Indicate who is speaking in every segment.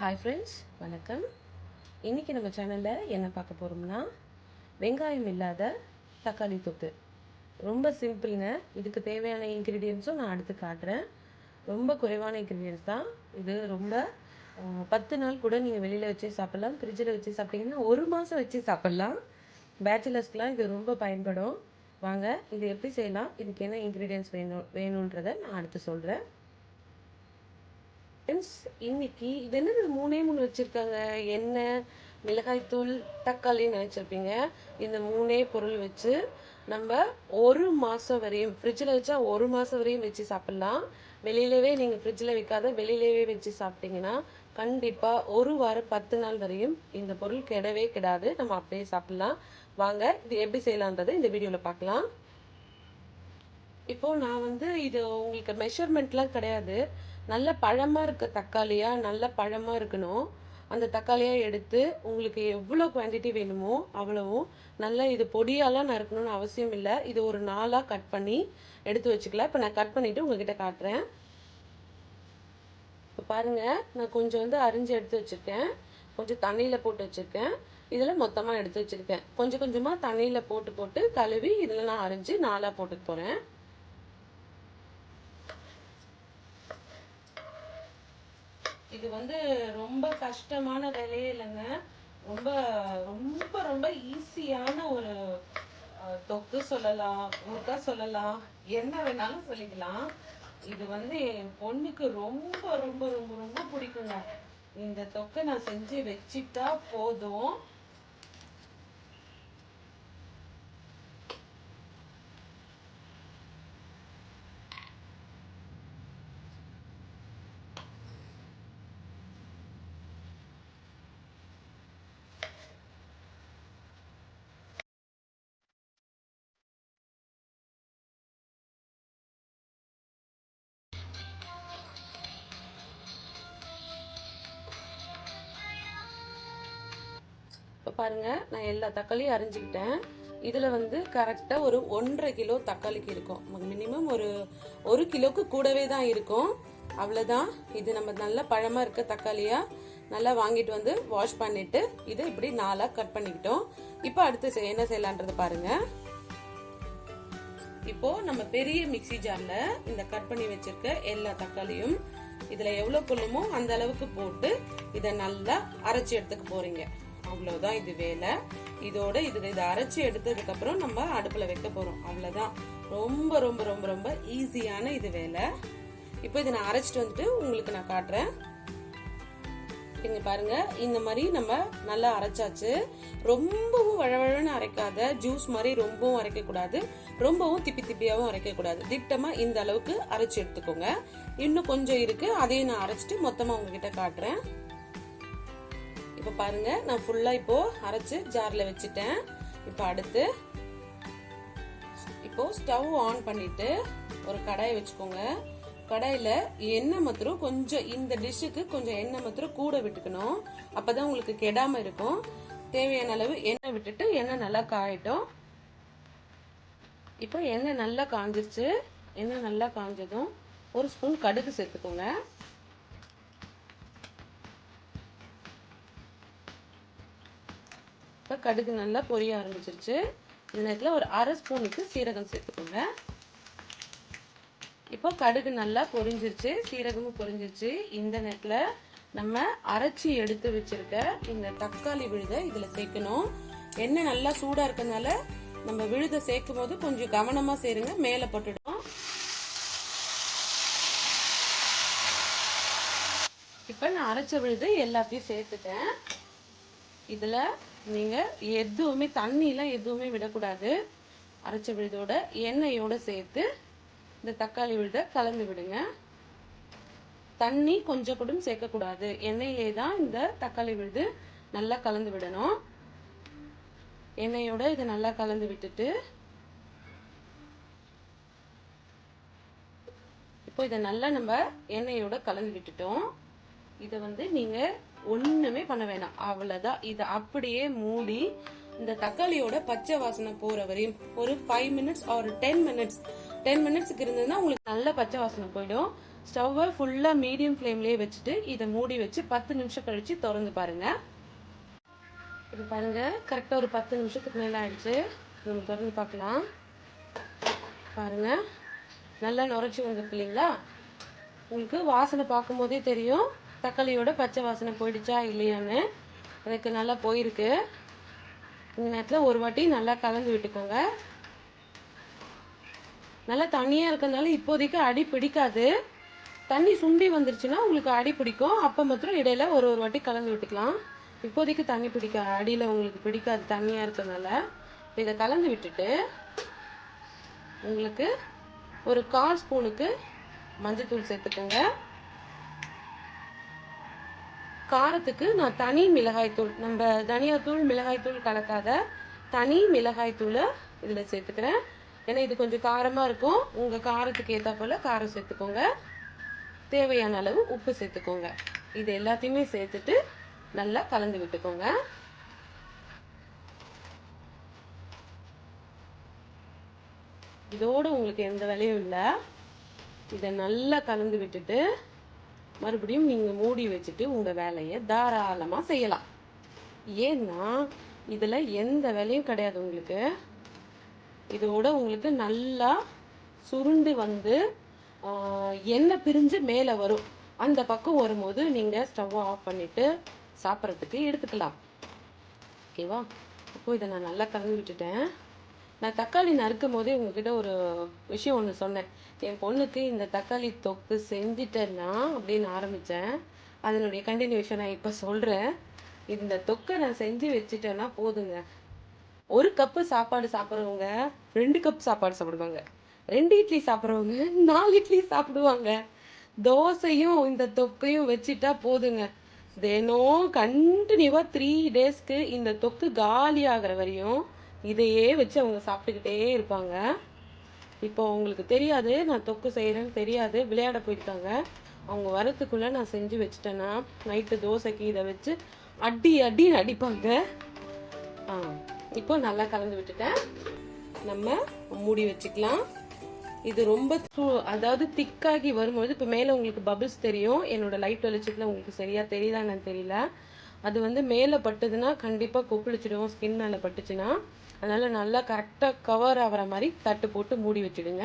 Speaker 1: Hi friends வணக்கம். இன்றைக்கி நம்ம சேனலில் என்ன பார்க்க போகிறோம்னா வெங்காயம் இல்லாத தக்காளி தொக்கு. ரொம்ப சிம்பிளுங்க இதுக்கு தேவையான இன்க்ரீடியன்ஸும் நான் அடுத்து காட்டுறேன். ரொம்ப குறைவான இன்க்ரீடியன்ஸ் தான். இது ரொம்ப பத்து நாள் கூட நீங்கள் வெளியில் வச்சு சாப்பிட்லாம் ஃப்ரிட்ஜில் வச்சு சாப்பிட்டீங்கன்னா ஒரு மாதம் வச்சு சாப்பிட்லாம். பேச்சுலர்ஸ்க்கெலாம் இது ரொம்ப பயன்படும். வாங்க இது எப்படி செய்யலாம் இதுக்கு என்ன இன்க்ரீடியன்ஸ் வேணும் வேணுன்றதை நான் அடுத்து சொல்கிறேன் ஃப்ரெண்ட்ஸ் இன்னைக்கு இது என்னது மூணே மூணு வச்சுருக்காங்க? எண்ணெய் மிளகாய்த்தூள் தக்காளின்னு நினச்சிருப்பீங்க. இந்த மூணே பொருள் வச்சு நம்ம ஒரு மாதம் வரையும் ஃப்ரிட்ஜில் வச்சா ஒரு மாதம் வரையும் வச்சு சாப்பிட்லாம். வெளியிலவே நீங்கள் ஃப்ரிட்ஜில் வைக்காத வெளியிலவே வச்சு சாப்பிட்டீங்கன்னா கண்டிப்பாக ஒரு வாரம் பத்து நாள் வரையும் இந்த பொருள் கெடவே கெடாது. நம்ம அப்படியே சாப்பிட்லாம். வாங்க இது எப்படி செய்யலான்றதை இந்த வீடியோவில் பார்க்கலாம். இப்போது நான் வந்து இது உங்களுக்கு மெஷர்மெண்ட்லாம் கிடையாது. நல்ல பழமாக இருக்க தக்காளியாக நல்ல பழமாக இருக்கணும். அந்த தக்காளியாக எடுத்து உங்களுக்கு எவ்வளோ குவான்டிட்டி வேணுமோ அவ்வளவும் நல்லா இது பொடியாலாம் நறுக்கணும்னு அவசியம் இல்லை. இது ஒரு நாளாக கட் பண்ணி எடுத்து வச்சுக்கலாம். இப்போ நான் கட் பண்ணிவிட்டு உங்ககிட்ட காட்டுறேன். இப்போ பாருங்கள் நான் கொஞ்சம் வந்து அரிஞ்சு எடுத்து வச்சுருக்கேன். கொஞ்சம் தண்ணியில் போட்டு வச்சுருக்கேன். இதில் மொத்தமாக எடுத்து வச்சுருக்கேன். கொஞ்சம் கொஞ்சமாக தண்ணியில் போட்டு போட்டு கழுவி இதில் நான் அரிஞ்சு நாளாக போட்டு போகிறேன் இது வந்து ரொம்ப கஷ்டமான வேலையே இல்லைங்க. ரொம்ப ரொம்ப ரொம்ப ஈஸியான ஒரு தொக்கு சொல்லலாம் முறுக்கா சொல்லலாம் என்ன வேணாலும் சொல்லிக்கலாம். இது வந்து என் பொண்ணுக்கு ரொம்ப ரொம்ப ரொம்ப ரொம்ப பிடிக்குங்க. இந்த தொக்கை நான் செஞ்சு வச்சிட்டா போதும். இப்போ பாருங்கள் நான் எல்லா தக்காளியும் அரிஞ்சுக்கிட்டேன். இதில் வந்து கரெக்டாக ஒரு ஒன்றரை கிலோ தக்காளிக்கு இருக்கும். மினிமம் ஒரு ஒரு கிலோக்கு கூடவே தான் இருக்கும். அவ்வளோதான் இது நம்ம நல்ல பழமாக இருக்க தக்காளியாக நல்லா வாங்கிட்டு வந்து வாஷ் பண்ணிட்டு இதை இப்படி நாலாக கட் பண்ணிக்கிட்டோம். இப்போ அடுத்து செய்- என்ன செய்யலான்றது பாருங்கள் இப்போ நம்ம பெரிய மிக்சி ஜார்ல இந்த கட் பண்ணி வச்சிருக்க எல்லா தக்காளியும் இதுல எவ்வளவு கொள்ளுமோ அந்த அளவுக்கு போட்டு இதை நல்லா அரைச்சி எடுத்துக்க போறீங்க. அவ்வளோதான் இது வேலை. இதோட இது இதை அரைச்சி எடுத்ததுக்கு அப்புறம் நம்ம அடுப்பில் வைக்க போகிறோம் அவ்வளோதான் ரொம்ப ரொம்ப ரொம்ப ரொம்ப ஈஸியான இது வேலை. இப்போ இதை நான் அரைச்சிட்டு வந்துட்டு உங்களுக்கு நான் காட்டுறேன். இங்க பாருங்க. இந்த மாதிரி நம்ம நல்லா அரைச்சாச்சு. ரொம்பவும் வழவழன்னு அரைக்காத ஜூஸ் மாதிரி ரொம்பவும் அரைக்க கூடாது ரொம்பவும் திப்பி திப்பியாவும் அரைக்க கூடாது திட்டமா இந்த அளவுக்கு அரைச்சு எடுத்துக்கோங்க. இன்னும் கொஞ்சம் இருக்கு. அதையும் நான் அரைச்சிட்டு மொத்தமா உங்ககிட்ட காட்டுறேன். இப்போ பாருங்க நான் ஃபுல்லாக இப்போ அரைச்சு ஜாரில் வச்சுட்டேன். இப்போ அடுத்து இப்போ ஸ்டவ் ஆன் பண்ணிட்டு ஒரு கடாயை வச்சுக்கோங்க. கடையில் எண்ணெய் மாத்திரம் கொஞ்சம் இந்த டிஷ்ஷுக்கு கொஞ்சம் எண்ணெய் மாத்திரம் கூட விட்டுக்கணும். அப்பதான் உங்களுக்கு கெடாமல் இருக்கும். தேவையான அளவு எண்ணெய் விட்டுட்டு எண்ணெய் நல்லா காயட்டும். இப்போ எண்ணெய் நல்லா காஞ்சிருச்சு. எண்ணெய் நல்லா காஞ்சதும் ஒரு ஸ்பூன் கடுகு சேர்த்துக்கோங்க. கடுகு நல்லா பொரிய ஆரம்பிச்சிருச்சு. இந்த நேரத்தில் ஒரு அரை ஸ்பூனுக்கு சீரகம் சேர்த்துக்கோங்க. இப்போ கடுகு நல்லா பொரிஞ்சிருச்சு. சீரகமும் பொரிஞ்சிருச்சு. இந்த நேரத்தில் நம்ம அரைச்சி எடுத்து வச்சிருக்க இந்த தக்காளி விழுதை இதில் சேர்க்கணும். எண்ணெய் நல்லா சூடாக இருக்கறனால நம்ம விழுதை சேர்க்கும் போது கொஞ்சம் கவனமாக சேருங்க. மேலே பட்டுடும் இப்போ நான் அரைச்ச விழுது எல்லாத்தையும் சேர்த்துட்டேன். இதில் நீங்கள் எதுவுமே தண்ணிலாம் எதுவுமே விடக்கூடாது. அரைச்ச விழுதோட எண்ணெயோடு சேர்த்து இந்த தக்காளி விழுதை கலந்து விடுங்க. தண்ணி கொஞ்சம் கூட சேர்க்கக்கூடாது. எண்ணெயிலே தான் இந்த தக்காளி விழுது நல்லா கலந்து விடணும். எண்ணெயோட இதை நல்லா கலந்து விட்டுட்டு இப்போ இதை நல்லா நம்ம எண்ணெயோட கலந்து விட்டுட்டோம். இதை வந்து நீங்கள் ஒண்ணுமே பண்ண வேணாம். அவ்வளவுதான். இதை அப்படியே மூடி இந்த தக்காளியோட பச்சை வாசனை போற வரையும் ஒரு ஃபைவ் மினிட்ஸ் ஒரு டென் மினிட்ஸ் டென் மினிட்ஸ்க்கு இருந்ததுன்னா உங்களுக்கு நல்ல பச்சை வாசனை போயிடும். ஸ்டவ்வை ஃபுல்லாக மீடியம் ஃப்ளேம்லேயே வச்சுட்டு இதை மூடி வச்சு பத்து நிமிஷம் கழித்து திறந்து பாருங்கள் இது பாருங்க கரெக்டாக ஒரு பத்து நிமிஷத்துக்கு மேலே ஆயிடுச்சு. நம்ம திறந்து பார்க்கலாம். பாருங்க நல்லா நுரைச்சி வந்திருக்கு இல்லைங்களா? உங்களுக்கு வாசனை பார்க்கும்போதே தெரியும். தக்காளியோட பச்சை வாசனை போயிடுச்சா இல்லையான்னு? எனக்கு நல்லா போயிருக்கு. இந்த நேரத்தில் ஒரு வாட்டி நல்லா கலந்து விட்டுக்கோங்க. நல்லா தண்ணியாக இருக்கிறதுனால இப்போதைக்கு அடி பிடிக்காது. தண்ணி சுண்டி வந்துருச்சுன்னா உங்களுக்கு அடி பிடிக்கும். அப்போ மாத்திரம் இடையில ஒரு ஒரு வாட்டி கலந்து விட்டுக்கலாம். இப்போதைக்கு தண்ணி பிடிக்க அடியில் உங்களுக்கு பிடிக்காது தண்ணியாக இருக்கிறதுனால. இதை கலந்து விட்டுட்டு உங்களுக்கு ஒரு கால் ஸ்பூனுக்கு மஞ்சத்தூள் சேர்த்துக்கோங்க. காரத்துக்கு நான் தனி மிளகாய்த்தூள் நம்ம தனியாத்தூள் மிளகாய்த்தூள் கலக்காத தனி மிளகாய்த்தூளை இதில் சேர்த்துக்கிறேன். ஏன்னா இது கொஞ்சம் காரமாக இருக்கும். உங்கள் காரத்துக்கு ஏற்ற போல் காரம் சேர்த்துக்கோங்க. தேவையான அளவு உப்பு சேர்த்துக்கோங்க. இது எல்லாத்தையுமே சேர்த்துட்டு நல்லா கலந்து விட்டுக்கோங்க. இதோடு உங்களுக்கு எந்த வேலையும் இல்லை. இதை நல்லா கலந்து விட்டுட்டு மறுபடியும் நீங்கள் மூடி வச்சுட்டு உங்கள் வேலையை தாராளமாக செய்யலாம். ஏன்னா இதில் எந்த வேலையும் கிடையாது உங்களுக்கு. இதோட உங்களுக்கு நல்லா சுருண்டு வந்து எண்ணெய் பிரிஞ்சு மேலே வரும். அந்த பக்கம் வரும்போது நீங்கள் ஸ்டவ்வை ஆஃப் பண்ணிவிட்டு சாப்பிட்றதுக்கு எடுத்துக்கலாம். ஓகேவா? இப்போது இதை நான் நல்லா கலந்து விட்டுட்டேன் நான் தக்காளி நறுக்கும் போதே உங்ககிட்ட ஒரு விஷயம் ஒன்று சொன்னேன். என் பொண்ணுக்கு இந்த தக்காளி தொக்கு செஞ்சிட்டேன்னா அப்படின்னு ஆரம்பித்தேன் அதனுடைய கண்டினியூஷன் நான் இப்போ சொல்கிறேன் இந்த தொக்கை நான் செஞ்சு வச்சுட்டேன்னா போதுங்க. ஒரு கப்பு சாப்பாடு சாப்பிட்றவங்க ரெண்டு கப் சாப்பாடு சாப்பிடுவாங்க. ரெண்டு இட்லி சாப்பிட்றவங்க நாலு இட்லி சாப்பிடுவாங்க. தோசையும் இந்த தொக்கையும் வச்சுட்டா போதுங்க. தினம் கண்டினியூவாக த்ரீ டேஸ்க்கு இந்த தொக்கு காலி ஆகிற வரையும் இதையே வச்சு அவங்க சாப்பிட்டுக்கிட்டே இருப்பாங்க. இப்போ அவங்களுக்கு தெரியாது நான் தொக்கு செய்கிறேன்னு தெரியாது விளையாட போயிருக்காங்க. அவங்க வரத்துக்குள்ளே நான் செஞ்சு வச்சுட்டேன்னா நைட்டு தோசைக்கு இதை வச்சு அடி அடி அடிப்பாங்க. ஆ இப்போ நல்லா கலந்து விட்டுட்டேன். நம்ம மூடி வச்சுக்கலாம். இது ரொம்ப அதாவது திக்காகி வரும்போது இப்போ மேலே உங்களுக்கு பபிள்ஸ் தெரியும். என்னோட லைட் வெளிச்சத்தில் உங்களுக்கு சரியா தெரியுதா தெரியல. அது வந்து மேலே பட்டுதுன்னா கண்டிப்பாக கொப்பளிச்சிடும் ஸ்கின் மேலே பட்டுச்சுன்னா. அதனால் நல்லா கரெக்டாக கவர் ஆகிற மாதிரி தட்டு போட்டு மூடி வச்சுடுங்க.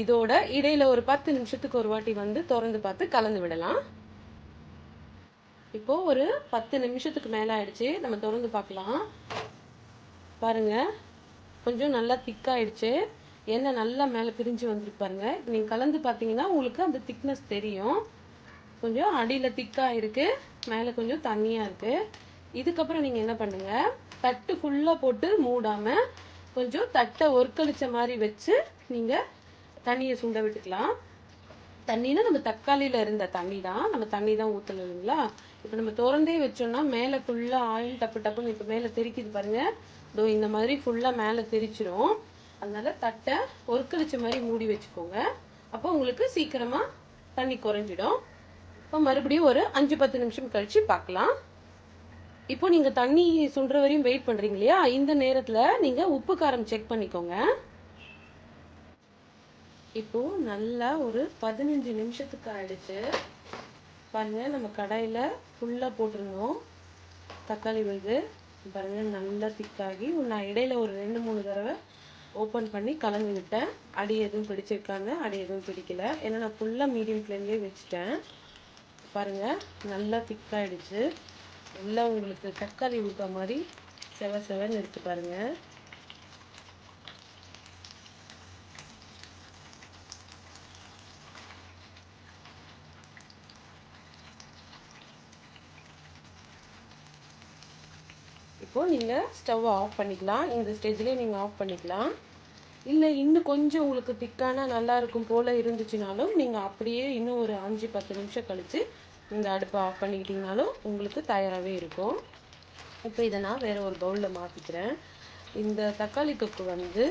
Speaker 1: இதோட இடையில் ஒரு பத்து நிமிஷத்துக்கு ஒரு வாட்டி வந்து திறந்து பார்த்து கலந்து விடலாம். இப்போது ஒரு பத்து நிமிஷத்துக்கு மேலே ஆயிடுச்சு. நம்ம திறந்து பார்க்கலாம். பாருங்க. கொஞ்சம் நல்லா திக்காயிடுச்சு எண்ணெய் நல்லா மேலே பிரிஞ்சு வந்துருக்கு பாருங்க. நீங்கள் கலந்து பார்த்தீங்கன்னா உங்களுக்கு அந்த திக்னஸ் தெரியும். கொஞ்சம் அடியில் திக்காக இருக்குது மேலே கொஞ்சம் தண்ணியாக இருக்குது இதுக்கப்புறம் நீங்கள் என்ன பண்ணுங்கள் தட்டு ஃபுல்லாக போட்டு மூடாமல் கொஞ்சம் தட்டை ஒர்க்களிச்ச மாதிரி வச்சு நீங்கள் தண்ணியை சுண்ட விட்டுக்கலாம். தண்ணினா நம்ம தக்காளியில் இருந்த தண்ணி தான். நம்ம தண்ணி தான் ஊற்றல இல்லைங்களா? இப்போ நம்ம திறந்தே வச்சோம்னா மேலே ஃபுல்லாக ஆயில் டப்பு டப்புன்னு இப்போ மேலே தெரிக்குது பாருங்கள் இதோ இந்த மாதிரி ஃபுல்லாக மேலே தெரிச்சிடும் அதனால் தட்டை ஒருக்களிச்ச மாதிரி மூடி வச்சுக்கோங்க. அப்போ உங்களுக்கு சீக்கிரமாக தண்ணி குறைஞ்சிடும். இப்போ மறுபடியும் ஒரு அஞ்சு பத்து நிமிஷம் கழித்து பார்க்கலாம். இப்போ நீங்கள் தண்ணி சுண்டுற வரையும் வெயிட் பண்ணுறீங்க இல்லையா? இந்த நேரத்தில் நீங்கள் உப்பு காரம் செக் பண்ணிக்கோங்க. இப்போது நல்லா ஒரு பதினஞ்சு நிமிஷத்துக்கு ஆயிடுச்சு. பாருங்கள் நம்ம கடையில் ஃபுல்லாக போட்டிருந்தோம் தக்காளி விழுது. பாருங்கள் நல்லா திக்காகி நான் இடையில ஒரு ரெண்டு மூணு தடவை ஓப்பன் பண்ணி கலந்து விட்டேன். அடி எதுவும் பிடிச்சிருக்காங்க அடி எதுவும் பிடிக்கல. ஏன்னா நான் ஃபுல்லாக மீடியம் ஃப்ளேம்லேயே வச்சுட்டேன். பாருங்கள் நல்லா திக்காயிடுச்சு நல்லா உங்களுக்கு தக்காளி ஊற்ற மாதிரி செவ செவன்னு எடுத்து பாருங்க. இப்போ நீங்கள் ஸ்டவ் ஆஃப் பண்ணிக்கலாம். இந்த ஸ்டேஜ்லேயே நீங்கள் ஆஃப் பண்ணிக்கலாம். இல்லை இன்னும் கொஞ்சம் உங்களுக்கு திக்கான நல்லா இருக்கும் போல் இருந்துச்சுனாலும் நீங்கள் அப்படியே இன்னும் ஒரு அஞ்சு பத்து நிமிஷம் கழித்து இந்த அடுப்பை ஆஃப் பண்ணிக்கிட்டிங்கனாலும் உங்களுக்கு தயாராகவே இருக்கும். இப்போ இதை நான் வேறு ஒரு பவுலில் மாற்றிக்கிறேன் இந்த தக்காளி தொக்கு வந்து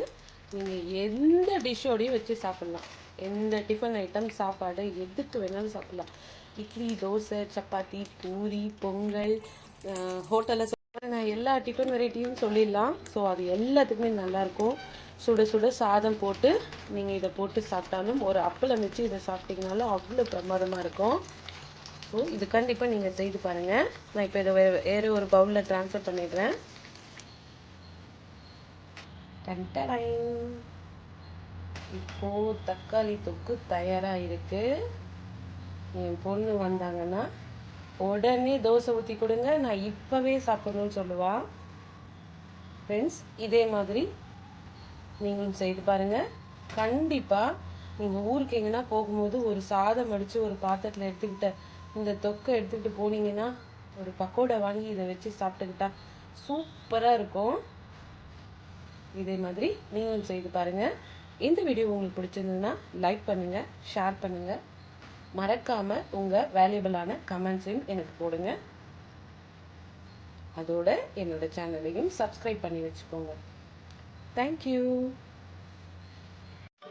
Speaker 1: நீங்கள் எந்த டிஷ்ஷோடையும் வச்சு சாப்பிட்லாம். எந்த டிஃபன் ஐட்டம் சாப்பாடு எதுக்கு வேணாலும் சாப்பிட்லாம். இட்லி தோசை சப்பாத்தி பூரி பொங்கல் ஹோட்டலில் நான் எல்லா டிஃபன் வெரைட்டியும் சொல்லிடலாம். ஸோ அது எல்லாத்துக்குமே நல்லாயிருக்கும் சுட சுட சாதம் போட்டு நீங்கள் இதை போட்டு சாப்பிட்டாலும் ஒரு அப்பளம் வச்சு இதை சாப்பிட்டீங்கனாலும் அவ்வளோ பிரமாதமாக இருக்கும். இருக்கும். இது கண்டிப்பாக நீங்கள் செய்து பாருங்கள் நான் இப்போ இதை வேறு ஒரு பவுலில் ட்ரான்ஸ்ஃபர் பண்ணிடுறேன். இப்போது தக்காளி தொக்கு தயாராக இருக்குது என் பொண்ணு வந்தாங்கன்னா உடனே தோசை ஊற்றி கொடுங்க. நான் இப்போவே சாப்பிடணும்னு சொல்லுவா. ஃப்ரெண்ட்ஸ் இதே மாதிரி நீங்களும் செய்து பாருங்கள் கண்டிப்பாக நீங்கள் ஊருக்கு எங்கன்னா போகும்போது ஒரு சாதம் அடித்து ஒரு பாத்திரத்தில் எடுத்துக்கிட்ட இந்த தொக்கை எடுத்துக்கிட்டு போனீங்கன்னா ஒரு பக்கோடா வாங்கி இதை வச்சு சாப்பிட்டுக்கிட்டா சூப்பராக இருக்கும். இதே மாதிரி நீங்களும் செய்து பாருங்கள் இந்த வீடியோ உங்களுக்கு பிடிச்சிருந்ததுன்னா லைக் பண்ணுங்கள் ஷேர் பண்ணுங்கள் மறக்காமல் உங்கள் வேல்யூபிளான கமெண்ட்ஸையும் எனக்கு போடுங்க. அதோட என்னோடய சேனலையும் சப்ஸ்கிரைப் பண்ணி வச்சுக்கோங்க. தேங்க்யூ